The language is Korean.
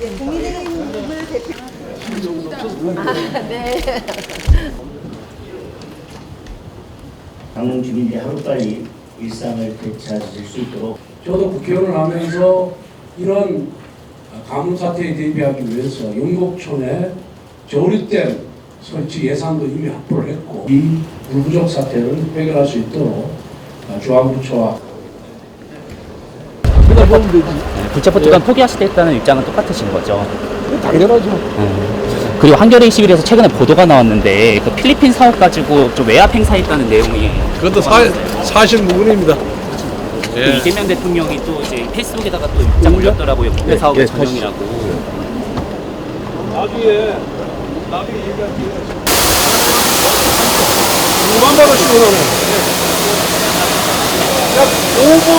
예, 강릉 주민들이 하루빨리 일상을 되찾으실 수 있도록 저도 국회의원을 하면서 이런 가뭄 사태에 대비하기 위해서 용곡촌에 저울이댐 설치 예산도 이미 확보를 했고 이 불부족 사태를 해결할 수 있도록 중앙부처와 그다 보면 되지. 불체포 특권 포기하시겠다는 입장은 똑같으신 거죠. 당연하죠. 그리고 한겨레 21에서 최근에 보도가 나왔는데 그 필리핀 사업 가지고 좀 외압 행사했다는 내용이 그것도 사, 사실 무근입니다. 그 예. 이재명 대통령이 또 이제 페이스북에다가 또 입장 올렸더라고요. 국회 사업의 예, 전형이라고. 나중에 나중에 얘기할게요. 5만 바로 시원하네. 약 5분